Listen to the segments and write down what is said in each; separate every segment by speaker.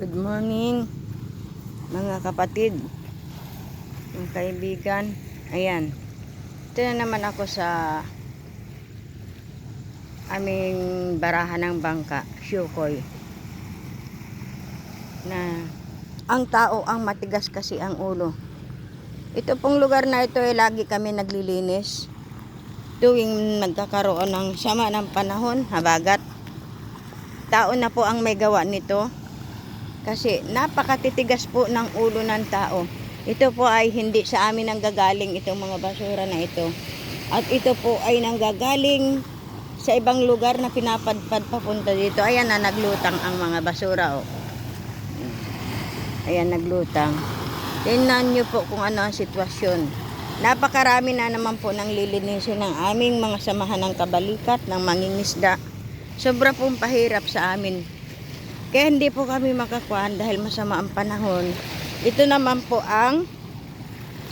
Speaker 1: Good morning, mga kapatid, mga kaibigan. Ayan, ito na naman ako sa aming barahan ng bangka, Shukoy. Na ang tao ang matigas kasi ang ulo. Ito pong lugar na ito ay lagi kami naglilinis. Tuwing nagkakaroon ng sama ng panahon, habagat. Tao na po ang may gawa nito. Kasi napakatitigas po ng ulo ng tao. Ito po ay hindi sa amin nanggagaling itong mga basura na ito. At ito po ay nanggagaling sa ibang lugar na pinapadpad papunta dito. Ayan na naglutang ang mga basura. Oh. Ayan naglutang. Tingnan nyo po kung ano ang sitwasyon. Napakarami na naman po ng lilinisin ng aming mga samahan ng kabalikat, ng mangingisda. Sobra pong pahirap sa amin. Kaya hindi po kami makakuan dahil masama ang panahon. Ito naman po ang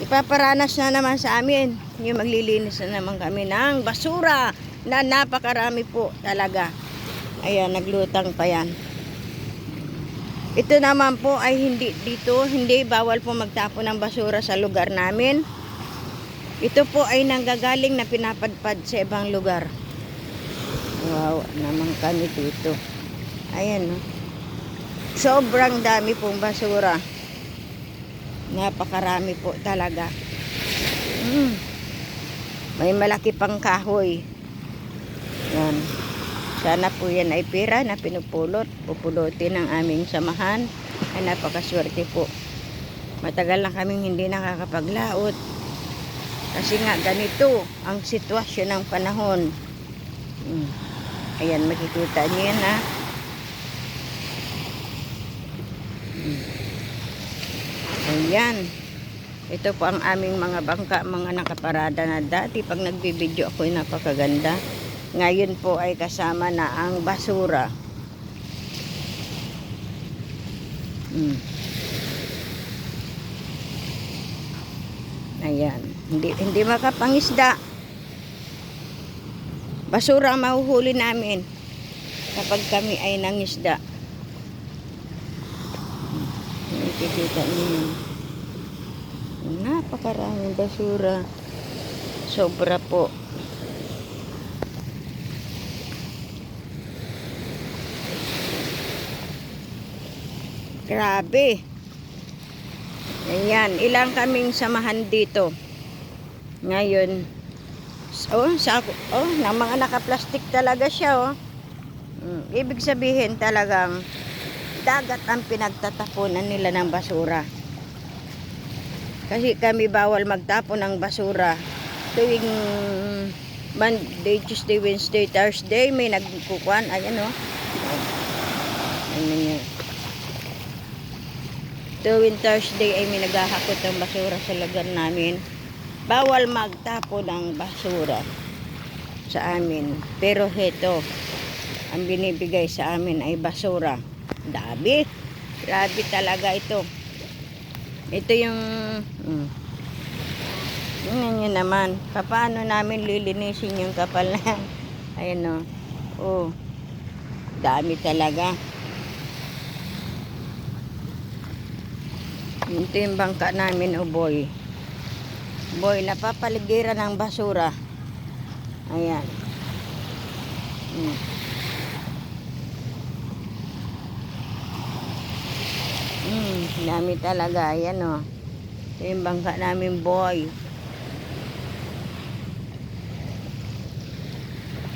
Speaker 1: ipaparanas na naman sa amin. Yung maglilinis na naman kami ng basura na napakarami po talaga. Ayan, naglutang pa yan. Ito naman po ay hindi dito, hindi bawal po magtapon ng basura sa lugar namin. Ito po ay nanggagaling na pinapadpad sa ibang lugar. Wow, naman kami dito. Ayan, no. Sobrang dami pong basura. Napakarami po talaga. Mm. May malaki pang kahoy. Yan. Sana po yan ay pera na pinupulot. Pupulutin ng aming samahan. Ay napakaswerte po. Matagal na kaming hindi nakakapaglaot. Kasi nga ganito ang sitwasyon ng panahon. Mm. Ayan, makikita niyo yan ha. Ayan. Ito po ang aming mga bangka, mga nakaparada na dati. Pag nagbibideo ako, napakaganda. Ngayon po ay kasama na ang basura. Mm. Ayan. Hindi, hindi makapangisda. Basura ang mahuhuli namin kapag kami ay nangisda. Nakikita niyo. Napakaraming basura. Sobra po. Grabe. Ayan, ilang kaming samahan dito. Ngayon, oh, sa oh, na mga naka-plastic talaga siya, oh. Mm, ibig sabihin talagang dagat ang pinagtatapunan nila ng basura. Kasi kami bawal magtapon ng basura. Tuwing Monday, Tuesday, Wednesday, Thursday, may nagkukuan. Ayan o. Oh. Tuwing Thursday ay may naghahakot basura sa lugar namin. Bawal magtapon ng basura sa amin. Pero heto, ang binibigay sa amin ay basura. Dabi. Grabe talaga ito. Ito yung... Hmm. Tingnan nyo naman. Paano namin lilinisin yung kapal na yan? Ayan o. Oh. Dami talaga. Ito yung bangka namin o boy. Boy, napapaligiran ng basura. Ayan. Hmm. Hmm, dami talaga. Ayan o. Ito yung bangka namin, boy.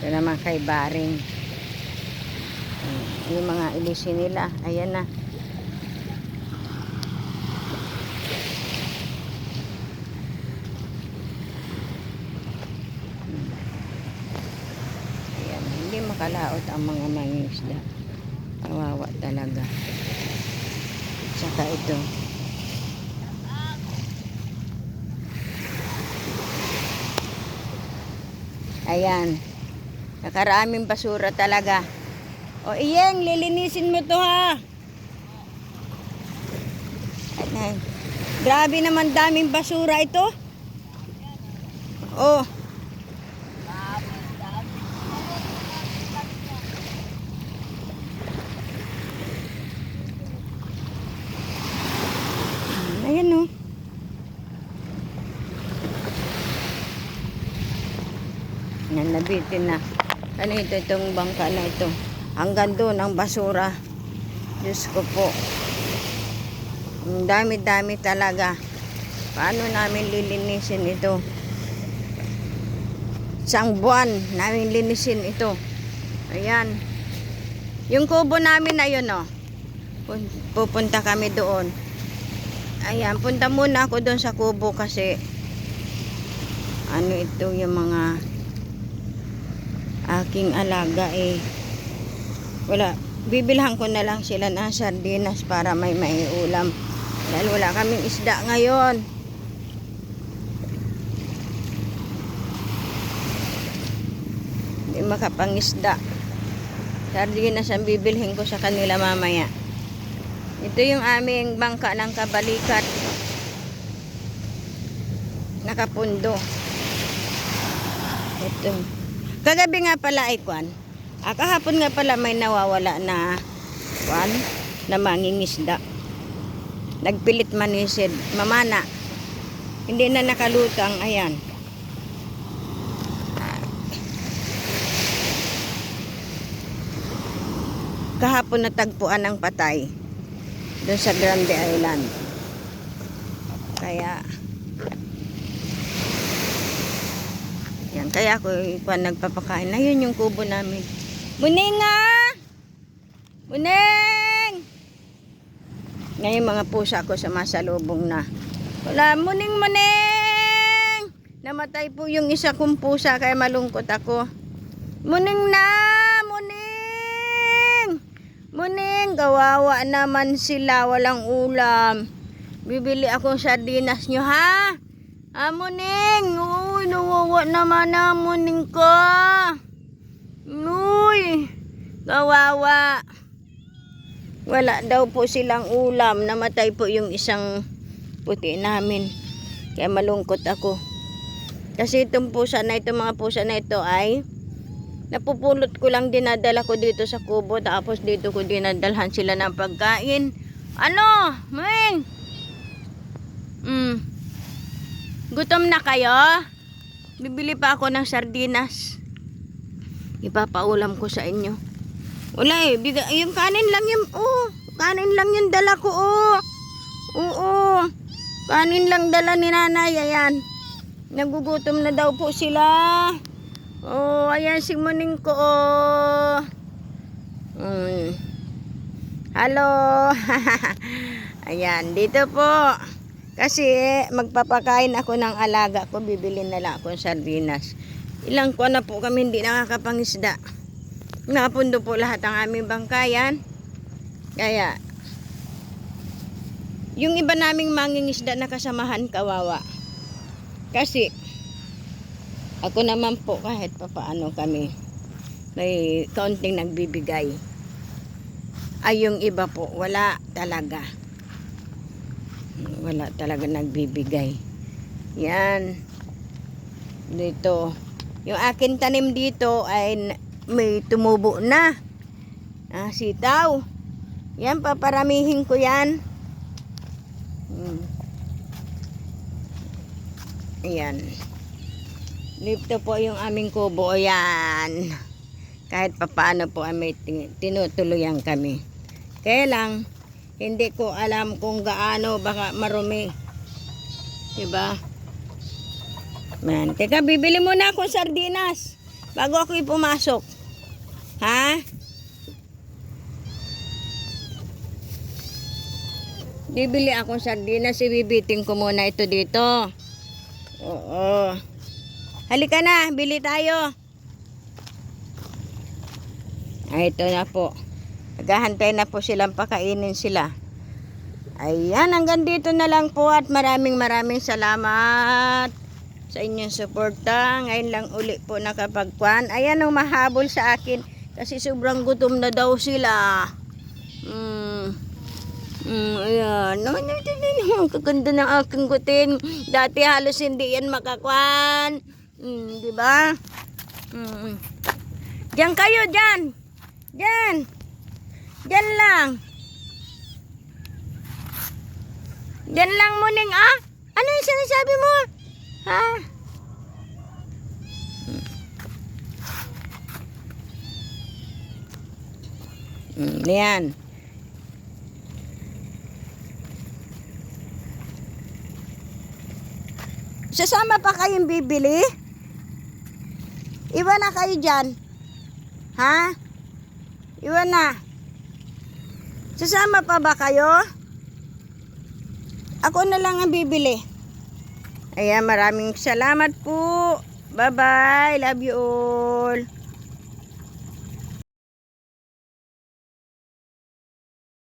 Speaker 1: Ito naman kay Baring. Hmm, yung mga ilisin nila. Ayan na. Ayan, hindi makalaot ang mga mangingisda. Kawawa talaga. Saka ito. Ayan. Nakaraming basura talaga. O iyeng, lilinisin mo to ha. Ay, grabe naman daming basura ito. Oh. Ayan oh. Yan, nabitin na. Ano ito, itong bangka na ito. Hanggang doon ang basura. Diyos ko po. Ang dami-dami talaga. Paano namin lilinisin ito? Isang buwan namin linisin ito. Ayan. Yung kubo namin na yun, oh. Pun- Pupunta kami doon. Ayan, punta muna ako doon sa kubo kasi ano ito yung mga aking alaga eh. Wala, bibilhan ko na lang sila ng sardinas para may maiulam. Dahil wala kaming isda ngayon. Hindi makapangisda. Sardinas ang bibilhin ko sa kanila mamaya. Ito yung aming bangka ng kabalikat. Nakapundo. Ito. Kagabi nga pala ay kwan. Ah, kahapon nga pala may nawawala na kwan na mangingisda. Nagpilit manisid. Mamana. Hindi na nakalutang. Ayan. Kahapon natagpuan ng patay doon sa Grande Island. Kaya yan, kaya ako ikuan nagpapakain. Ayun yung kubo namin. Muning nga! Muning! Ngayon mga pusa ko sa masalubong na. Wala, muning muning! Namatay po yung isa kong pusa kaya malungkot ako. Muning na! Muning! Muning, kawawa naman sila, walang ulam. Bibili ako sardinas nyo, ha? Ah, Muning! Uy, nawawa naman na, Muning ko. Uy, kawawa. Wala daw po silang ulam. Namatay po yung isang puti namin. Kaya malungkot ako. Kasi itong pusa na ito, mga pusa na ito ay napupulot ko lang dinadala ko dito sa kubo tapos dito ko dinadalhan sila ng pagkain. Ano Ming? Mm. gutom na kayo? Bibili pa ako ng sardinas. Ipapaulam ko sa inyo. Wala eh biga, yung kanin lang yung oh kanin lang yung dala ko oh. Oo kanin lang dala ni nanay ayan. Nagugutom na daw po sila Oh, ayan si Muning ko. Oh. Mm. Hello. ayan, dito po. Kasi magpapakain ako ng alaga ko, bibili na lang ako ng sardinas. Ilang ko na po kami hindi nakakapangisda. Napundo po lahat ang aming bangkayan. Kaya, yung iba naming mangingisda na kasamahan kawawa. Kasi, ako naman po kahit papaano kami may kaunting nagbibigay. Ay yung iba po wala talaga. Wala talaga nagbibigay. Yan. Dito. Yung akin tanim dito ay may tumubo na. Ah, sitaw. Yan, paparamihin ko yan. Hmm. Ayan. Dito po yung aming kubo. Ayan. Kahit papaano po ay may tin- tinutuluyan kami. Kaya lang, hindi ko alam kung gaano baka marumi. Diba? Man, teka, bibili muna akong sardinas bago ako pumasok. Ha? Bibili akong sardinas, ibibiting ko muna ito dito. Oo. Halika na, bili tayo. Ay, ito na po. Naghahantay na po silang pakainin sila. Ayan, hanggang dito na lang po at maraming maraming salamat sa inyong suporta. Ngayon lang uli po nakapagkwan. Ayan mahabol sa akin kasi sobrang gutom na daw sila. Mm. Mm, ayan. No, no, no, no. Kaganda ng aking guting. Dati halos hindi yan makakwan. Mm, di ba? Mm. Diyan kayo, diyan. Diyan. Diyan lang. Diyan lang muning ah. Ano yung sinasabi mo? Ha? Mm, yan. Sasama pa kayong bibili? Iwan na kayo dyan. Ha? Iwan na. Sasama pa ba kayo? Ako na lang ang bibili. Ayan, maraming salamat po. Bye-bye. Love you all.